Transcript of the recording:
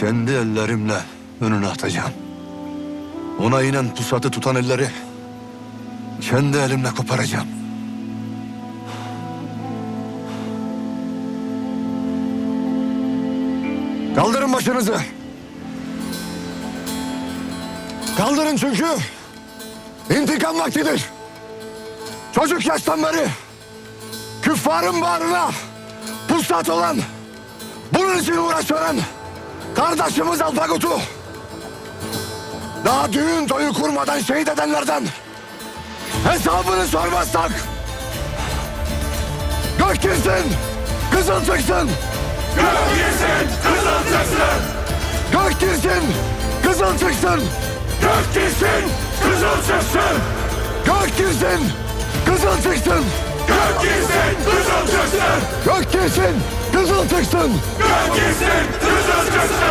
kendi ellerimle önüne atacağım. Ona inen pusatı tutan elleri kendi elimle koparacağım. Kaldırın başınızı. Kaldırın çünkü intikam vaktidir. Çocuk yaştan beri küffarın bağrına pusat olan bunun için uğraşan kardeşimiz Alpagut'u daha düğün toyu kurmadan şehit edenlerden hesabını sormazsak gök girsin, kızıl çıksın. Gök girsin, kızıl çıksın. Gök girsin, kızıl çıksın. Gök girsin, kızıl çıksın. Gök girsin, kızıl çıksın. Gök girsin, kızıl çıksın. Gök girsin, kızıl çıksın. Gök girsin, kızıl çıksın. Anderson!